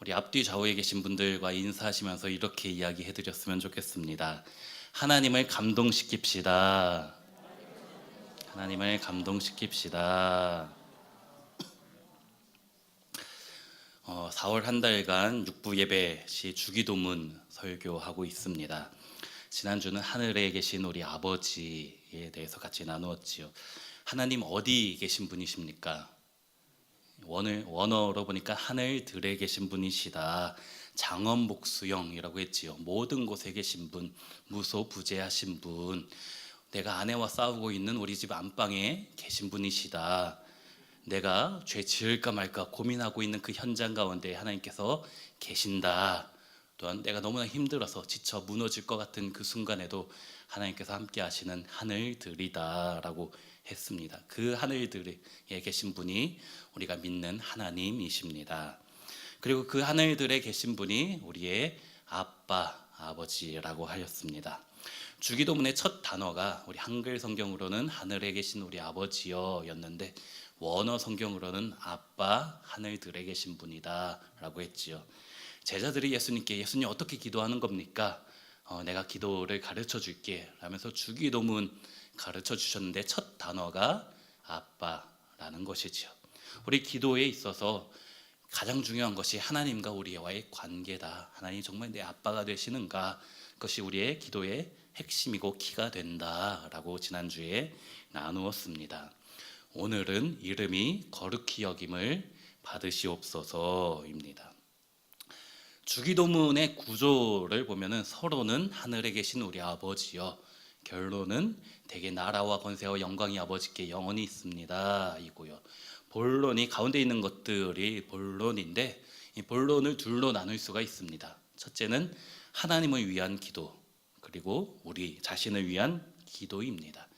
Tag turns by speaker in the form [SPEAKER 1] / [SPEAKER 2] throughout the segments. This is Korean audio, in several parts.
[SPEAKER 1] 우리 앞뒤 좌우에 계신 분들과 인사하시면서 이렇게 이야기해 드렸으면 좋겠습니다. 하나님을 감동시킵시다. 하나님을 감동시킵시다. 어, 4월 한 달간 육부 예배 시 주기도문 설교하고 있습니다. 지난주는 하늘에 계신 우리 아버지에 대해서 같이 나누었지요. 하나님 어디 계신 분이십니까? 원을 원어로 보니까 하늘들에 계신 분이시다. 장엄복수형이라고 했지요. 모든 곳에 계신 분, 무소부재하신 분. 내가 아내와 싸우고 있는 우리 집 안방에 계신 분이시다. 내가 죄 지을까 말까 고민하고 있는 그 현장 가운데 하나님께서 계신다. 또한 내가 너무나 힘들어서 지쳐 무너질 것 같은 그 순간에도 하나님께서 함께 하시는 하늘들이다라고 했습니다. 그 하늘들에 계신 분이 우리가 믿는 하나님이십니다. 그리고 그 하늘들에 계신 분이 우리의 아빠, 아버지라고 하였습니다. 주기도문의 첫 단어가 우리 한글 성경으로는 하늘에 계신 우리 아버지여였는데 원어 성경으로는 아빠 하늘들에 계신 분이다라고 했지요. 제자들이 예수님께 예수님 어떻게 기도하는 겁니까? 어, 내가 기도를 가르쳐 줄게 라면서 주기도문 가르쳐 주셨는데 첫 단어가 아빠라는 것이지요. 우리 기도에 있어서 가장 중요한 것이 하나님과 우리와의 관계다. 하나님 정말 내 아빠가 되시는가? 그것이 우리의 기도의 핵심이고 키가 된다라고 지난주에 나누었습니다. 오늘은 이름이 거룩히 여김을 받으시옵소서입니다. 주기도문의 구조를 보면은 서로는 하늘에 계신 우리 아버지여 결론은 대개 나라와 권세와 영광이 아버지께 영원히 있습니다. 이고요. 본론이 가운데 있는 것들이 본론인데 이 본론을 둘로 나눌 수가 있습니다. 첫째는 하나님을 위한 기도 그리고 우리 자신을 위한 기도입니다.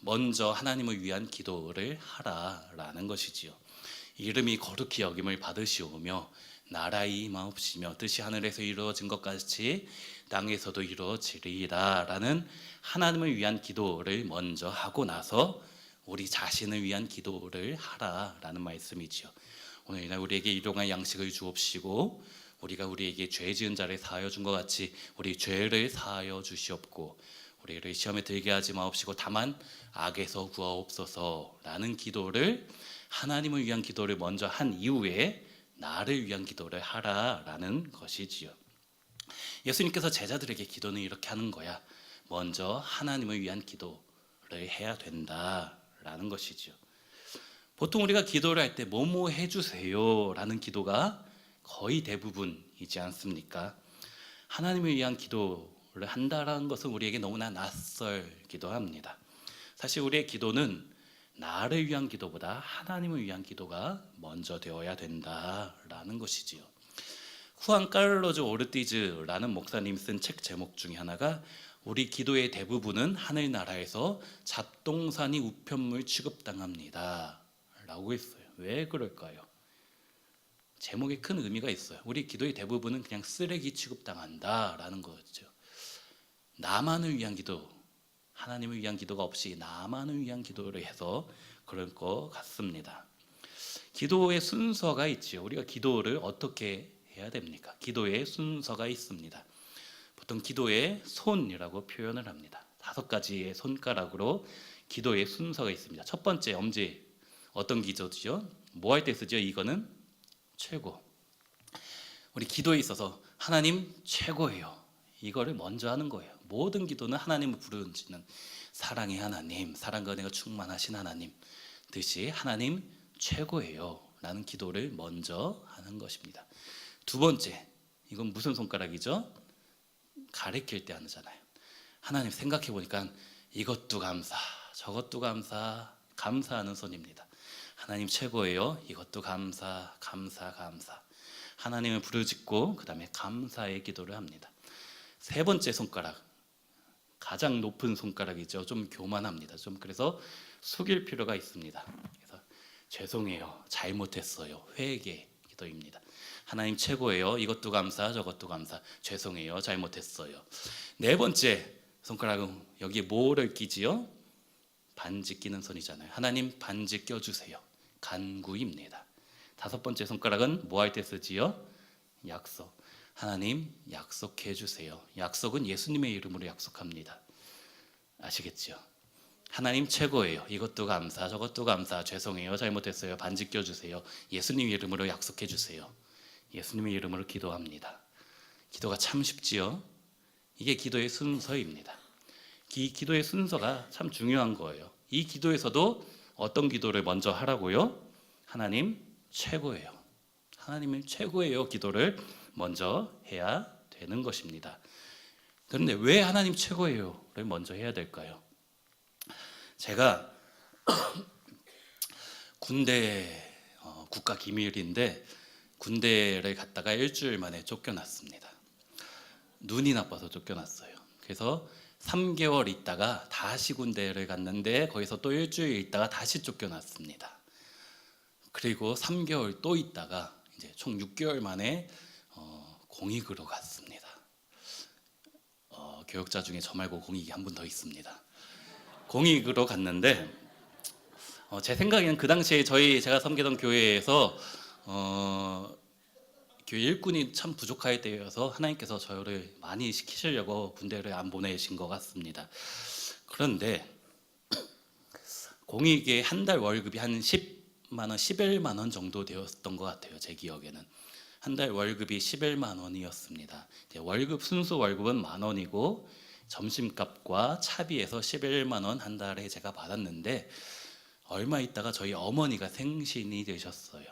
[SPEAKER 1] 먼저 하나님을 위한 기도를 하라라는 것이지요. 이름이 거룩히 여김을 받으시오며 나라의 임하옵시며 뜻이 하늘에서 이루어진 것 같이 땅에서도 이루어지리라라는 하나님을 위한 기도를 먼저 하고 나서 우리 자신을 위한 기도를 하라라는 말씀이지요. 오늘날 우리에게 일용할 양식을 주옵시고 우리가 우리에게 죄 지은 자를 사하여 준 것 같이 우리 죄를 사하여 주시옵고 우리를 시험에 들게 하지 마옵시고 다만 악에서 구하옵소서라는 기도를 하나님을 위한 기도를 먼저 한 이후에 나를 위한 기도를 하라라는 것이지요. 예수님께서 제자들에게 기도는 이렇게 하는 거야. 먼저 하나님을 위한 기도를 해야 된다라는 것이지요. 보통 우리가 기도를 할 때 뭐뭐 해주세요라는 기도가 거의 대부분이지 않습니까? 하나님을 위한 기도를 한다라는 것은 우리에게 너무나 낯설기도 합니다. 사실 우리의 기도는 나를 위한 기도보다 하나님을 위한 기도가 먼저 되어야 된다라는 것이지요. 후안 까를로즈 오르티즈라는 목사님 쓴 책 제목 중에 하나가 우리 기도의 대부분은 하늘나라에서 잡동사니 우편물 취급당합니다. 라고 했어요. 왜 그럴까요? 제목에 큰 의미가 있어요. 우리 기도의 대부분은 그냥 쓰레기 취급당한다 라는 거죠. 나만을 위한 기도, 하나님을 위한 기도가 없이 나만을 위한 기도를 해서 그럴 것 같습니다. 기도의 순서가 있지요. 우리가 기도를 어떻게 해야 됩니까? 기도의 순서가 있습니다. 보통 기도의 손이라고 표현을 합니다. 다섯 가지의 손가락으로 기도의 순서가 있습니다. 첫 번째 엄지 어떤 기도죠? 뭐 할 때 쓰죠? 이거는 최고. 우리 기도에 있어서 하나님 최고예요. 이거를 먼저 하는 거예요. 모든 기도는 하나님을 부르짖는 사랑의 하나님, 사랑과 은혜가 충만하신 하나님 듯이 하나님 최고예요. 라는 기도를 먼저 하는 것입니다. 두 번째, 이건 무슨 손가락이죠? 가리킬 때 하잖아요. 하나님 생각해 보니까 이것도 감사, 저것도 감사, 감사하는 손입니다. 하나님 최고예요. 이것도 감사, 감사, 감사. 하나님을 부르짖고 그다음에 감사의 기도를 합니다. 세 번째 손가락 가장 높은 손가락이죠. 좀 교만합니다. 좀 그래서 숙일 필요가 있습니다. 그래서 죄송해요. 잘못했어요. 회개 기도입니다. 하나님 최고예요. 이것도 감사, 저것도 감사. 죄송해요. 잘못했어요. 네 번째 손가락은 여기에 뭐를 끼지요? 반지 끼는 손이잖아요. 하나님 반지 껴주세요. 간구입니다. 다섯 번째 손가락은 뭐 할 때 쓰지요? 약속. 하나님 약속해 주세요. 약속은 예수님의 이름으로 약속합니다. 아시겠죠? 하나님 최고예요. 이것도 감사, 저것도 감사. 죄송해요. 잘못했어요. 반지 껴 주세요. 예수님 이름으로 약속해 주세요. 예수님의 이름으로 기도합니다. 기도가 참 쉽지요. 이게 기도의 순서입니다. 이 기도의 순서가 참 중요한 거예요. 이 기도에서도 어떤 기도를 먼저 하라고요? 하나님 최고예요. 하나님이 최고예요. 기도를 먼저 해야 되는 것입니다. 그런데 왜 하나님 최고예요를 먼저 해야 될까요? 제가 군대 어, 국가 기밀인데 군대를 갔다가 일주일 만에 쫓겨났습니다. 눈이 나빠서 쫓겨났어요. 그래서 3개월 있다가 다시 군대를 갔는데 거기서 또 일주일 있다가 다시 쫓겨났습니다. 그리고 3개월 또 있다가 이제 총 6개월 만에 어, 공익으로 갔습니다. 어, 교육자 중에 저 말고 공익이 한 분 더 있습니다. 공익으로 갔는데 어, 제 생각에는 그 당시에 저희 제가 섬기던 교회에서 어, 교회 일꾼이 참 부족할 때여서 하나님께서 저를 많이 시키시려고 군대를 안 보내신 것 같습니다. 그런데 공익의 한 달 월급이 한 10만 원, 11만 원 정도 되었던 것 같아요. 제 기억에는 한 달 월급이 11만 원이었습니다. 월급 순수 월급은 만 원이고 점심값과 차비에서 11만 원 한 달에 제가 받았는데 얼마 있다가 저희 어머니가 생신이 되셨어요.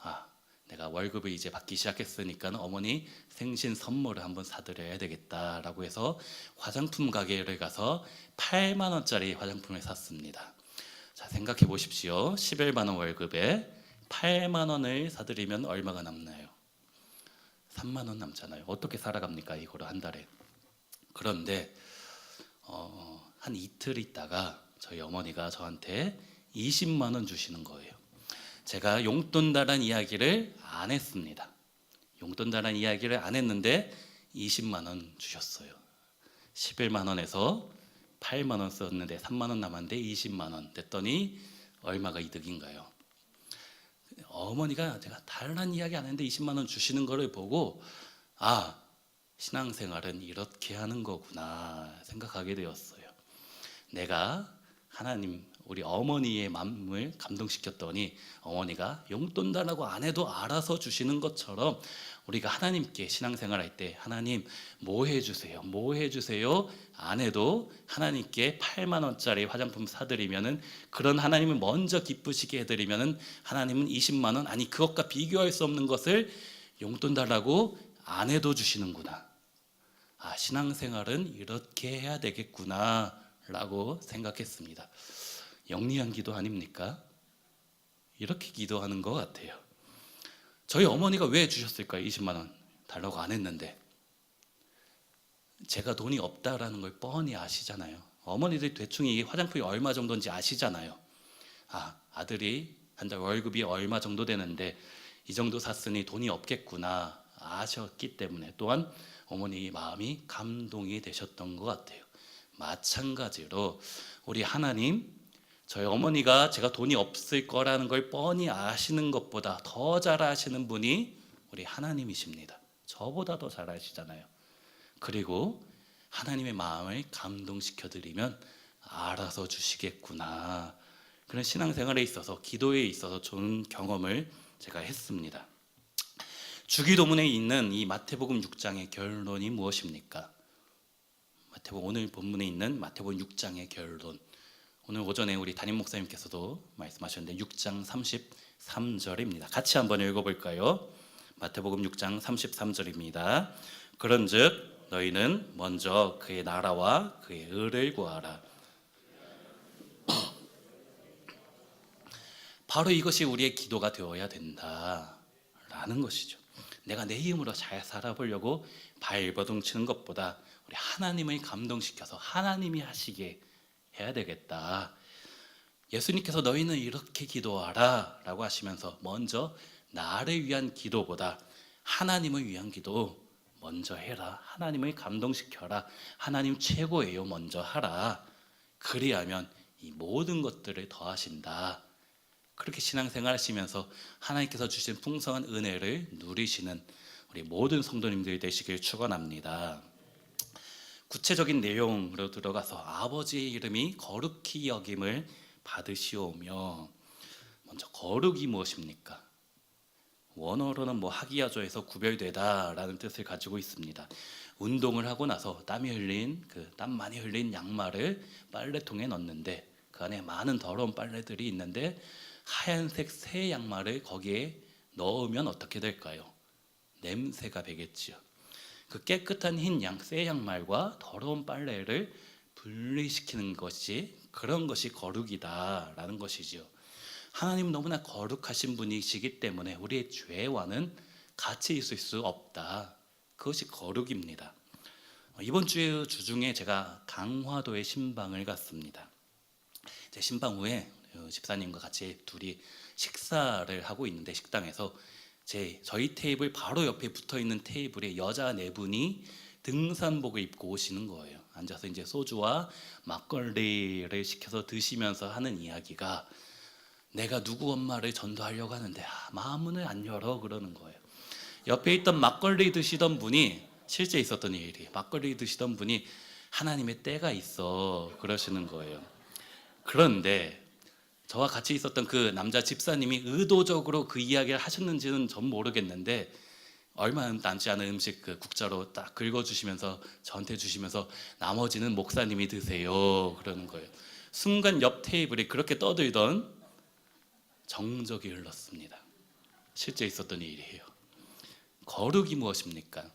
[SPEAKER 1] 아, 내가 월급을 이제 받기 시작했으니까 어머니 생신 선물을 한번 사드려야 되겠다라고 해서 화장품 가게를 가서 8만 원짜리 화장품을 샀습니다. 자 생각해 보십시오. 11만 원 월급에 8만 원을 사드리면 얼마가 남나요? 3만 원 남잖아요. 어떻게 살아갑니까 이거를 한 달에? 그런데 어, 한 이틀 있다가 저희 어머니가 저한테 20만 원 주시는 거예요. 제가 용돈 달란 이야기를 안 했습니다. 용돈 달란 이야기를 안 했는데 20만 원 주셨어요. 11만 원에서 8만 원 썼는데 3만 원 남았는데 20만 원 됐더니 얼마가 이득인가요? 어머니가 제가 다른 이야기 안 했는데 20만 원 주시는 거를 보고 아 신앙생활은 이렇게 하는 거구나 생각하게 되었어요. 내가 하나님 우리 어머니의 마음을 감동시켰더니 어머니가 용돈 달라고 안 해도 알아서 주시는 것처럼 우리가 하나님께 신앙생활 할 때 하나님 뭐 해주세요? 뭐 해주세요? 안 해도 하나님께 8만 원짜리 화장품 사드리면은 그런 하나님을 먼저 기쁘시게 해드리면은 하나님은 20만 원 아니 그것과 비교할 수 없는 것을 용돈 달라고 안 해도 주시는구나. 아 신앙생활은 이렇게 해야 되겠구나 라고 생각했습니다. 영리한 기도 아닙니까? 이렇게 기도하는 것 같아요. 저희 어머니가 왜 주셨을까요? 20만 원 달라고 안 했는데 제가 돈이 없다라는 걸 뻔히 아시잖아요. 어머니들이 대충 이 화장품이 얼마 정도인지 아시잖아요. 아 아들이 한 달 월급이 얼마 정도 되는데 이 정도 샀으니 돈이 없겠구나 아셨기 때문에 또한 어머니 마음이 감동이 되셨던 것 같아요. 마찬가지로 우리 하나님 저희 어머니가 제가 돈이 없을 거라는 걸 뻔히 아시는 것보다 더 잘 아시는 분이 우리 하나님이십니다. 저보다 더 잘 아시잖아요. 그리고 하나님의 마음을 감동시켜 드리면 알아서 주시겠구나. 그런 신앙생활에 있어서 기도에 있어서 좋은 경험을 제가 했습니다. 주기도문에 있는 이 마태복음 6장의 결론이 무엇입니까? 마태복음 오늘 본문에 있는 마태복음 6장의 결론. 오늘 오전에 우리 담임 목사님께서도 말씀하셨는데 6장 33절입니다. 같이 한번 읽어볼까요? 마태복음 6장 33절입니다. 그런즉 너희는 먼저 그의 나라와 그의 의를 구하라. 바로 이것이 우리의 기도가 되어야 된다라는 것이죠. 내가 내 힘으로 잘 살아보려고 발버둥 치는 것보다 우리 하나님을 감동시켜서 하나님이 하시게 해야 되겠다. 예수님께서 너희는 이렇게 기도하라 라고 하시면서 먼저 나를 위한 기도보다 하나님을 위한 기도 먼저 해라. 하나님을 감동시켜라. 하나님 최고예요. 먼저 하라. 그리하면 이 모든 것들을 더하신다. 그렇게 신앙생활 하시면서 하나님께서 주신 풍성한 은혜를 누리시는 우리 모든 성도님들이 되시길 축원합니다. 구체적인 내용으로 들어가서 아버지의 이름이 거룩히 여김을 받으시오며 먼저 거룩이 무엇입니까? 원어로는 뭐 하기야조에서 구별되다라는 뜻을 가지고 있습니다. 운동을 하고 나서 땀이 흘린 그 땀 많이 흘린 양말을 빨래통에 넣는데 그 안에 많은 더러운 빨래들이 있는데 하얀색 새 양말을 거기에 넣으면 어떻게 될까요? 냄새가 배겠지요. 그 깨끗한 흰 양, 새 양말과 더러운 빨래를 분리시키는 것이 그런 것이 거룩이다라는 것이지요. 하나님 너무나 거룩하신 분이시기 때문에 우리의 죄와는 같이 있을 수 없다. 그것이 거룩입니다. 이번 주의 주중에 제가 강화도의 신방을 갔습니다. 제 신방 후에 그 집사님과 같이 둘이 식사를 하고 있는데 식당에서 제 저희 테이블 바로 옆에 붙어 있는 테이블에 여자 네 분이 등산복을 입고 오시는 거예요. 앉아서 이제 소주와 막걸리를 시켜서 드시면서 하는 이야기가 내가 누구 엄마를 전도하려고 하는데 아, 마음문을 안 열어 그러는 거예요. 옆에 있던 막걸리 드시던 분이 실제 있었던 일이 막걸리 드시던 분이 하나님의 때가 있어 그러시는 거예요. 그런데 저와 같이 있었던 그 남자 집사님이 의도적으로 그 이야기를 하셨는지는 전 모르겠는데 얼마 남지 않은 음식 그 국자로 딱 긁어주시면서 저한테 주시면서 나머지는 목사님이 드세요 그러는 거예요. 순간 옆 테이블이 그렇게 떠들던 정적이 흘렀습니다. 실제 있었던 일이에요. 거룩이 무엇입니까?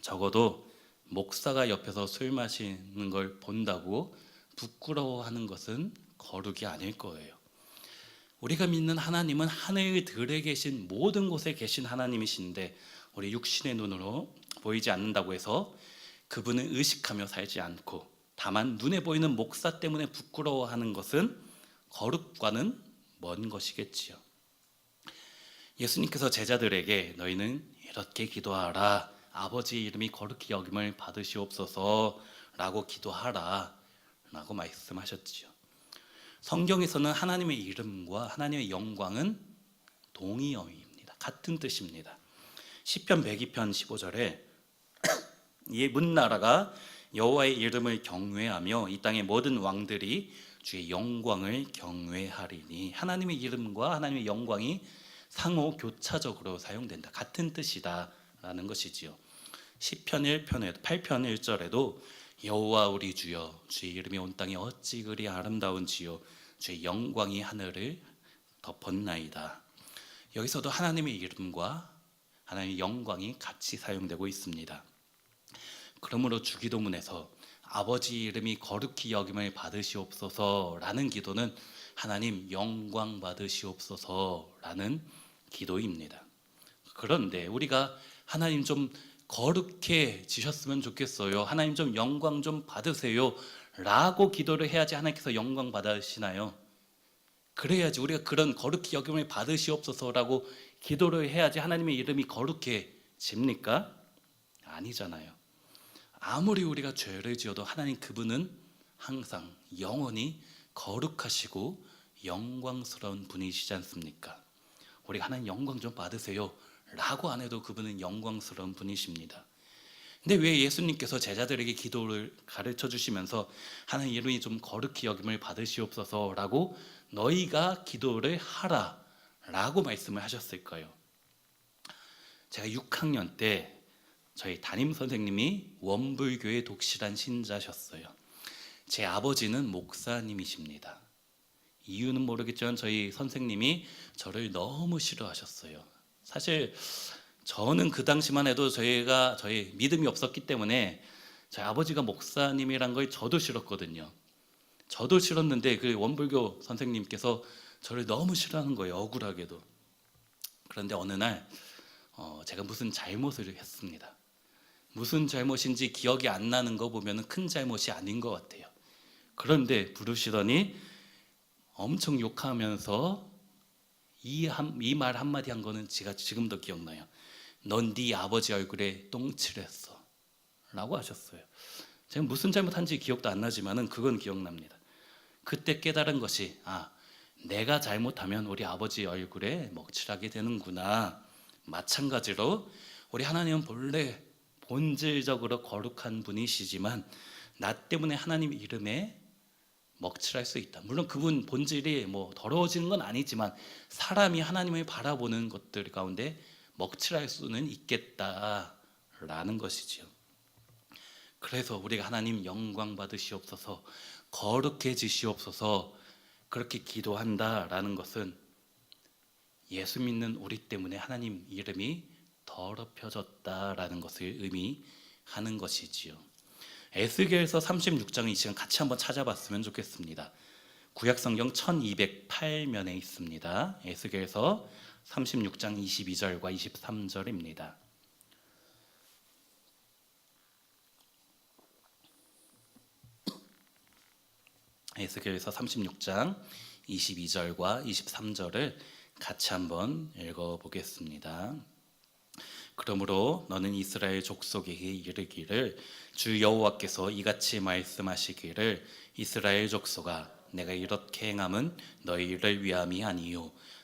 [SPEAKER 1] 적어도 목사가 옆에서 술 마시는 걸 본다고 부끄러워하는 것은 거룩이 아닐 거예요. 우리가 믿는 하나님은 하늘들에 계신 모든 곳에 계신 하나님이신데 우리 육신의 눈으로 보이지 않는다고 해서 그분을 의식하며 살지 않고 다만 눈에 보이는 목사 때문에 부끄러워하는 것은 거룩과는 먼 것이겠지요. 예수님께서 제자들에게 너희는 이렇게 기도하라. 아버지 이름이 거룩히 여김을 받으시옵소서 라고 기도하라. 라고 말씀하셨지요. 성경에서는 하나님의 이름과 하나님의 영광은 동의어입니다. 같은 뜻입니다. 시편 102편 15절에 이 문 나라가 여호와의 이름을 경외하며 이 땅의 모든 왕들이 주의 영광을 경외하리니 하나님의 이름과 하나님의 영광이 상호 교차적으로 사용된다. 같은 뜻이다라는 것이지요. 시편 1편에 8편 1절에도 여호와 우리 주여 주의 이름이 온 땅에 어찌 그리 아름다운지요 주의 영광이 하늘을 덮었나이다. 여기서도 하나님의 이름과 하나님의 영광이 같이 사용되고 있습니다. 그러므로 주기도문에서 아버지 이름이 거룩히 여김을 받으시옵소서라는 기도는 하나님 영광 받으시옵소서라는 기도입니다. 그런데 우리가 하나님 좀 거룩해 지셨으면 좋겠어요. 하나님 좀 영광 좀 받으세요. 라고 기도를 해야지 하나님께서 영광 받으시나요? 그래야지 우리가 그런 거룩히 여김을 받으시옵소서라고 기도를 해야지 하나님의 이름이 거룩해집니까? 아니잖아요. 아무리 우리가 죄를 지어도 하나님 그분은 항상 영원히 거룩하시고 영광스러운 분이시지 않습니까? 우리가 하나님 영광 좀 받으세요. 라고 안 해도 그분은 영광스러운 분이십니다. 근데 왜 예수님께서 제자들에게 기도를 가르쳐 주시면서 하나님 이름이 좀 거룩히 여김을 받으시옵소서라고 너희가 기도를 하라 라고 말씀을 하셨을까요? 제가 6학년 때 저희 담임 선생님이 원불교의 독실한 신자셨어요. 제 아버지는 목사님이십니다. 이유는 모르겠지만 저희 선생님이 저를 너무 싫어하셨어요. 사실 저는 그 당시만 해도 저희가 저희 믿음이 없었기 때문에 저희 아버지가 목사님이란 걸 저도 싫었거든요. 저도 싫었는데 그 원불교 선생님께서 저를 너무 싫어하는 거예요. 억울하게도. 그런데 어느 날 어, 제가 무슨 잘못을 했습니다. 무슨 잘못인지 기억이 안 나는 거 보면 큰 잘못이 아닌 것 같아요. 그런데 부르시더니 엄청 욕하면서 이 말 한마디 한 거는 제가 지금도 기억나요. 넌 네 아버지 얼굴에 똥칠했어. 라고 하셨어요. 제가 무슨 잘못한지 기억도 안 나지만은 그건 기억납니다. 그때 깨달은 것이 아 내가 잘못하면 우리 아버지 얼굴에 먹칠하게 되는구나. 마찬가지로 우리 하나님은 본래 본질적으로 거룩한 분이시지만 나 때문에 하나님 이름에 먹칠할 수 있다. 물론 그분 본질이 뭐 더러워지는 건 아니지만 사람이 하나님을 바라보는 것들 가운데 먹칠할 수는 있겠다라는 것이지요. 그래서 우리가 하나님 영광 받으시옵소서 거룩해지시옵소서 그렇게 기도한다라는 것은 예수 믿는 우리 때문에 하나님 이름이 더럽혀졌다라는 것을 의미하는 것이지요. 에스겔서 36장 이 시간 같이 한번 찾아봤으면 좋겠습니다. 구약 성경 1208면에 있습니다. 에스겔서 36장 22절과 23절입니다. 에스겔서 36장 22절과 23절을 같이 한번 읽어 보겠습니다. 그러므로 너는 이스라엘 족속에게 이르기를 주 여호와께서 이같이 말씀하시기를 이스라엘 족속아 내가 이렇게 행함은 너희를 위함이 아니요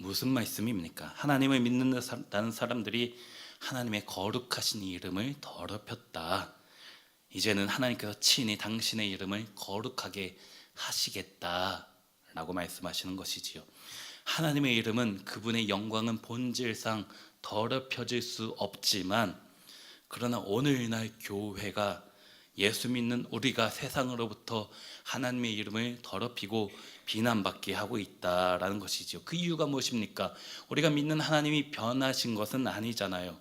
[SPEAKER 1] 무슨 말씀입니까? 하나님을 믿는다는 사람들이 하나님의 거룩하신 이름을 더럽혔다. 이제는 하나님께서 친히 당신의 이름을 거룩하게 하시겠다 라고 말씀하시는 것이지요. 하나님의 이름은 그분의 영광은 본질상 더럽혀질 수 없지만 그러나 오늘날 교회가 예수 믿는 우리가 세상으로부터 하나님의 이름을 더럽히고 비난받게 하고 있다라는 것이지요. 그 이유가 무엇입니까? 우리가 믿는 하나님이 변하신 것은 아니잖아요.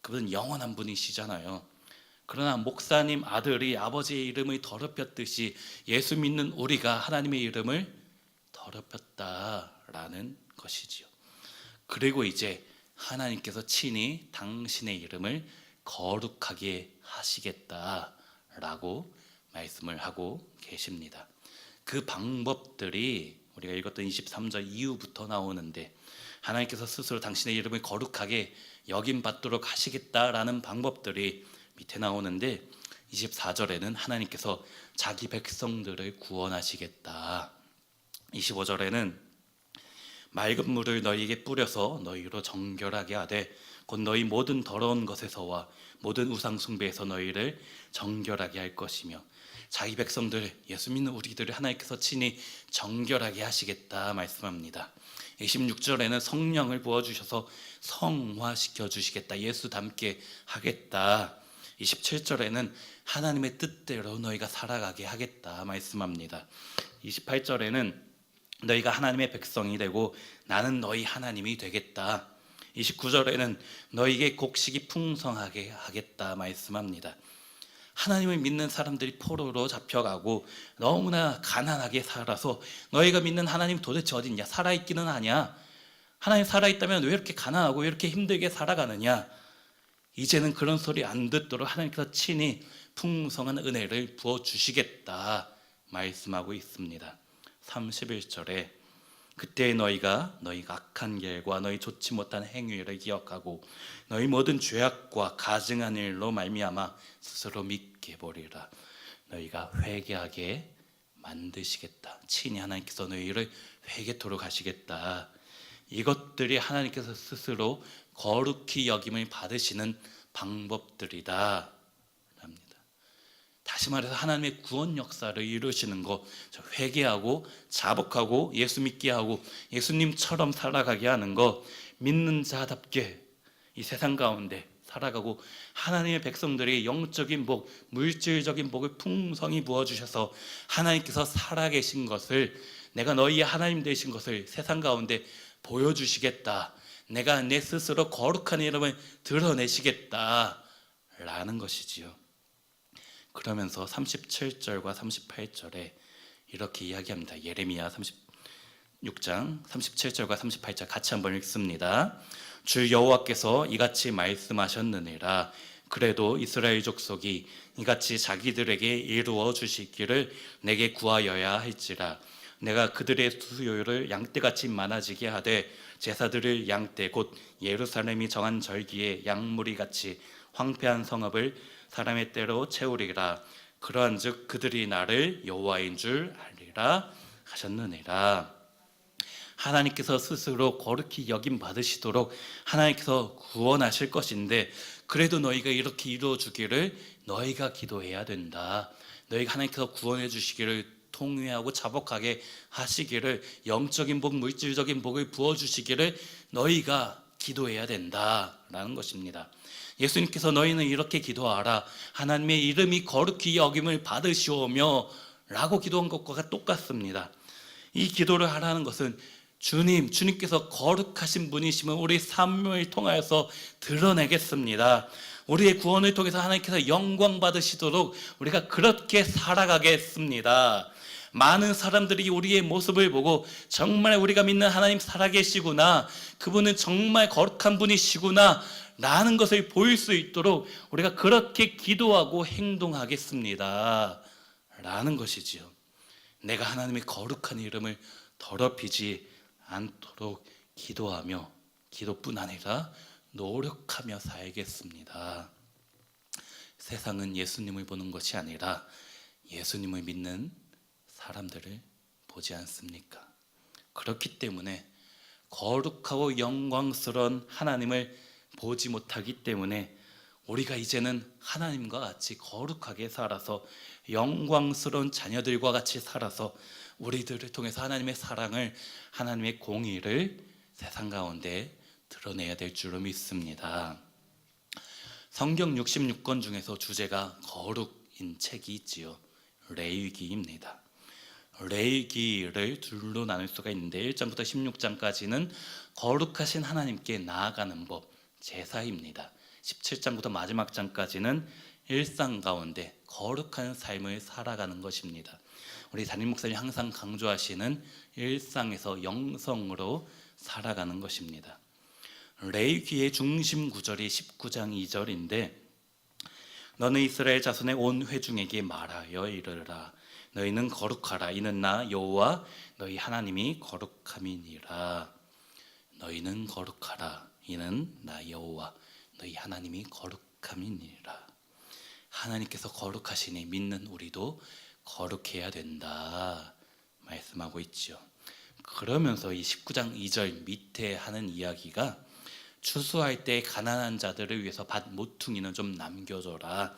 [SPEAKER 1] 그분은 영원한 분이시잖아요. 그러나 목사님 아들이 아버지의 이름을 더럽혔듯이 예수 믿는 우리가 하나님의 이름을 더럽혔다라는 것이지요. 그리고 이제 하나님께서 친히 당신의 이름을 거룩하게 하시겠다 라고 말씀을 하고 계십니다. 그 방법들이 우리가 읽었던 23절 이후부터 나오는데 하나님께서 스스로 당신의 이름을 거룩하게 여김 받도록 하시겠다라는 방법들이 밑에 나오는데 24절에는 하나님께서 자기 백성들을 구원하시겠다. 25절에는 맑은 물을 너희에게 뿌려서 너희로 정결하게 하되 곧 너희 모든 더러운 것에서와 모든 우상 숭배에서 너희를 정결하게 할 것이며 자기 백성들 예수 믿는 우리들을 하나님께서 친히 정결하게 하시겠다 말씀합니다. 26절에는 성령을 부어 주셔서 성화시켜 주시겠다. 예수 닮게 하겠다. 27절에는 하나님의 뜻대로 너희가 살아가게 하겠다 말씀합니다. 28절에는 너희가 하나님의 백성이 되고 나는 너희 하나님이 되겠다. 29절에는 너희에게 곡식이 풍성하게 하겠다 말씀합니다. 하나님을 믿는 사람들이 포로로 잡혀가고 너무나 가난하게 살아서 너희가 믿는 하나님 도대체 어디 있냐? 살아있기는 하냐? 하나님 살아있다면 왜 이렇게 가난하고 왜 이렇게 힘들게 살아가느냐? 이제는 그런 소리 안 듣도록 하나님께서 친히 풍성한 은혜를 부어 주시겠다 말씀하고 있습니다. 31절에 그때 너희가 너희 악한 길과 너희 좋지 못한 행위를 기억하고 너희 모든 죄악과 가증한 일로 말미암아 스스로 믿게 보리라. 너희가 회개하게 만드시겠다. 친히 하나님께서 너희를 회개토록 하시겠다. 이것들이 하나님께서 스스로 거룩히 여김을 받으시는 방법들이다. 다시 말해서 하나님의 구원 역사를 이루시는 것, 회개하고 자복하고 예수 믿게 하고 예수님처럼 살아가게 하는 것, 믿는 자답게 이 세상 가운데 살아가고 하나님의 백성들이 영적인 복, 물질적인 복을 풍성히 부어 주셔서 하나님께서 살아계신 것을 내가 너희의 하나님 되신 것을 세상 가운데 보여주시겠다. 내가 내 스스로 거룩한 이름을 드러내시겠다. 라는 것이지요. 그러면서 37절과 38절에 이렇게 이야기합니다. 예레미야 36장 37절과 38절 같이 한번 읽습니다. 주 여호와께서 이같이 말씀하셨느니라 그래도 이스라엘 족속이 이같이 자기들에게 이루어 주시기를 내게 구하여야 할지라 내가 그들의 수요를 양떼같이 많아지게 하되 제사들을 양떼 곧 예루살렘이 정한 절기에 양무리 같이 황폐한 성읍을 사람의 때로 채우리라 그러한즉 그들이 나를 여호와인 줄 알리라 하셨느니라 하나님께서 스스로 거룩히 여김 받으시도록 하나님께서 구원하실 것인데 그래도 너희가 이렇게 이루어 주기를 너희가 기도해야 된다. 너희가 하나님께서 구원해 주시기를 통회하고 자복하게 하시기를 영적인 복, 물질적인 복을 부어 주시기를 너희가 기도해야 된다라는 것입니다. 예수님께서 너희는 이렇게 기도하라. 하나님의 이름이 거룩히 여김을 받으시오며 라고 기도한 것과 똑같습니다. 이 기도를 하라는 것은 주님, 주님께서 거룩하신 분이시면 우리 삶을 통하여서 드러내겠습니다. 우리의 구원을 통해서 하나님께서 영광 받으시도록 우리가 그렇게 살아가겠습니다. 많은 사람들이 우리의 모습을 보고 정말 우리가 믿는 하나님 살아계시구나. 그분은 정말 거룩한 분이시구나. 라는 것을 보일 수 있도록 우리가 그렇게 기도하고 행동하겠습니다. 라는 것이지요. 내가 하나님의 거룩한 이름을 더럽히지 않도록 기도하며 기도뿐 아니라 노력하며 살겠습니다. 세상은 예수님을 보는 것이 아니라 예수님을 믿는 사람들을 보지 않습니까? 그렇기 때문에 거룩하고 영광스러운 하나님을 보지 못하기 때문에 우리가 이제는 하나님과 같이 거룩하게 살아서 영광스러운 자녀들과 같이 살아서 우리들을 통해서 하나님의 사랑을 하나님의 공의를 세상 가운데 드러내야 될 줄로 믿습니다. 성경 66권 중에서 주제가 거룩인 책이 있지요. 레위기입니다. 레위기를 둘로 나눌 수가 있는데 1장부터 16장까지는 거룩하신 하나님께 나아가는 법, 제사입니다. 17장부터 마지막 장까지는 일상 가운데 거룩한 삶을 살아가는 것입니다. 우리 담임 목사님 항상 강조하시는 일상에서 영성으로 살아가는 것입니다. 레위기의 중심 구절이 19장 2절인데 너는 이스라엘 자손의 온 회중에게 말하여 이르라 너희는 거룩하라. 이는 나 여호와 너희 하나님이 거룩함이니라. 너희는 거룩하라. 이는 나 여호와 너희 하나님이 거룩함이니라. 하나님께서 거룩하시니 믿는 우리도 거룩해야 된다. 말씀하고 있죠. 그러면서 이 19장 2절 밑에 하는 이야기가 추수할 때 가난한 자들을 위해서 밭 모퉁이는 좀 남겨줘라.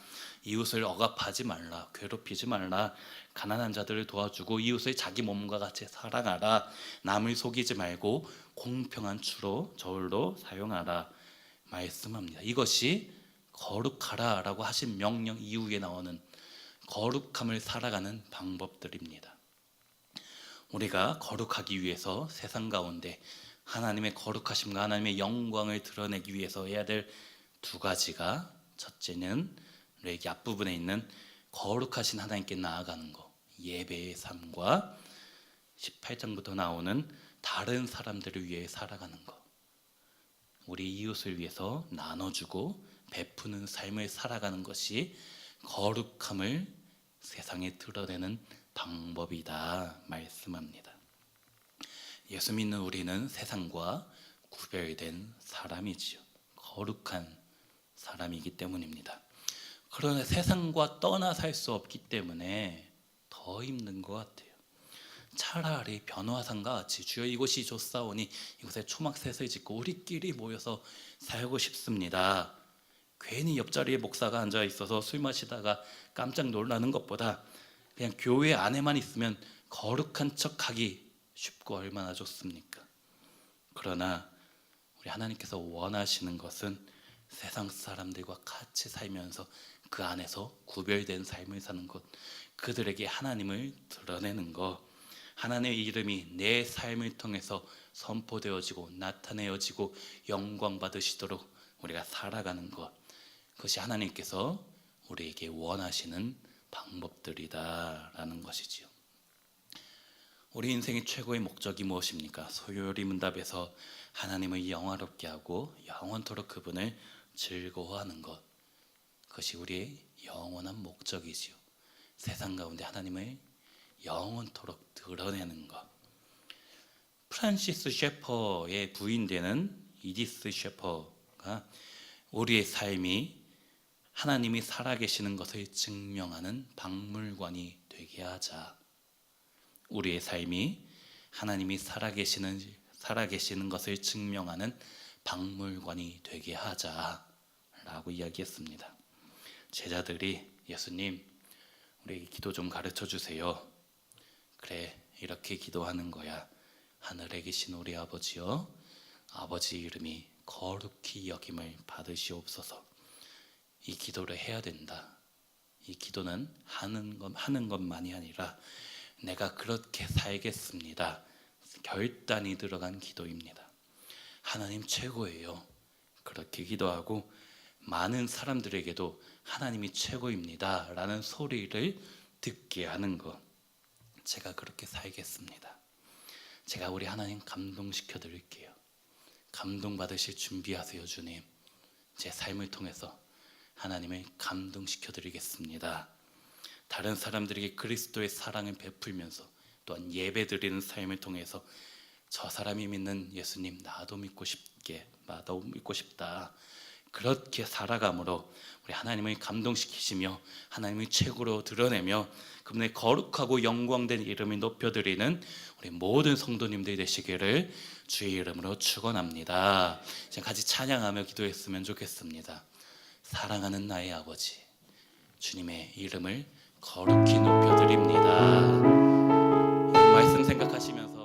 [SPEAKER 1] 이웃을 억압하지 말라. 괴롭히지 말라. 가난한 자들을 도와주고 이웃을 자기 몸과 같이 사랑하라. 남을 속이지 말고 공평한 추로 저울로 사용하라. 말씀합니다. 이것이 거룩하라라고 하신 명령 이후에 나오는 거룩함을 살아가는 방법들입니다. 우리가 거룩하기 위해서 세상 가운데 하나님의 거룩하심과 하나님의 영광을 드러내기 위해서 해야 될 두 가지가 첫째는 레기 앞부분에 있는 거룩하신 하나님께 나아가는 것, 예배의 삶과 18장부터 나오는 다른 사람들을 위해 살아가는 것. 우리 이웃을 위해서 나눠주고 베푸는 삶을 살아가는 것이 거룩함을 세상에 드러내는 방법이다 말씀합니다. 예수 믿는 우리는 세상과 구별된 사람이지요. 거룩한 사람이기 때문입니다. 그러나 세상과 떠나 살 수 없기 때문에 더 힘든 것 같아요. 차라리 변화산과 같이 주여 이곳이 좋사오니 이곳에 초막셋을 짓고 우리끼리 모여서 살고 싶습니다. 괜히 옆자리에 목사가 앉아 있어서 술 마시다가 깜짝 놀라는 것보다 그냥 교회 안에만 있으면 거룩한 척하기 쉽고 얼마나 좋습니까? 그러나 우리 하나님께서 원하시는 것은 세상 사람들과 같이 살면서 그 안에서 구별된 삶을 사는 것, 그들에게 하나님을 드러내는 것, 하나님의 이름이 내 삶을 통해서 선포되어지고 나타내어지고 영광 받으시도록 우리가 살아가는 것, 그것이 하나님께서 우리에게 원하시는 방법들이다라는 것이지요. 우리 인생의 최고의 목적이 무엇입니까? 소요리 문답에서 하나님을 영화롭게 하고 영원토록 그분을 즐거워하는 것. 그것이 우리의 영원한 목적이지요. 세상 가운데 하나님을 영원토록 드러내는 것. 프란시스 셰퍼의 부인 되는 이디스 셰퍼가 우리의 삶이 하나님이 살아계시는 것을 증명하는 박물관이 되게 하자. 우리의 삶이 하나님이 살아계시는 살아계시는 것을 증명하는 박물관이 되게 하자라고 이야기했습니다. 제자들이 예수님 우리에게 기도 좀 가르쳐 주세요. 그래 이렇게 기도하는 거야. 하늘에 계신 우리 아버지여 아버지 이름이 거룩히 여김을 받으시옵소서. 이 기도를 해야 된다. 이 기도는 하는 것 하는 것만이 아니라 내가 그렇게 살겠습니다. 결단이 들어간 기도입니다. 하나님 최고예요. 그렇게 기도하고 많은 사람들에게도 하나님이 최고입니다. 라는 소리를 듣게 하는 것. 제가 그렇게 살겠습니다. 제가 우리 하나님 감동시켜 드릴게요. 감동받으실 준비하세요, 주님. 제 삶을 통해서 하나님을 감동시켜 드리겠습니다. 다른 사람들에게 그리스도의 사랑을 베풀면서 또한 예배 드리는 삶을 통해서 저 사람이 믿는 예수님 나도 믿고 싶게 나도 믿고 싶다. 그렇게 살아감으로 우리 하나님을 감동시키시며 하나님을 최고로 드러내며 그분의 거룩하고 영광된 이름을 높여드리는 우리 모든 성도님들이 되시기를 주의 이름으로 축원합니다. 이제 같이 찬양하며 기도했으면 좋겠습니다. 사랑하는 나의 아버지 주님의 이름을 거룩히 높여드립니다. 이 말씀 생각하시면서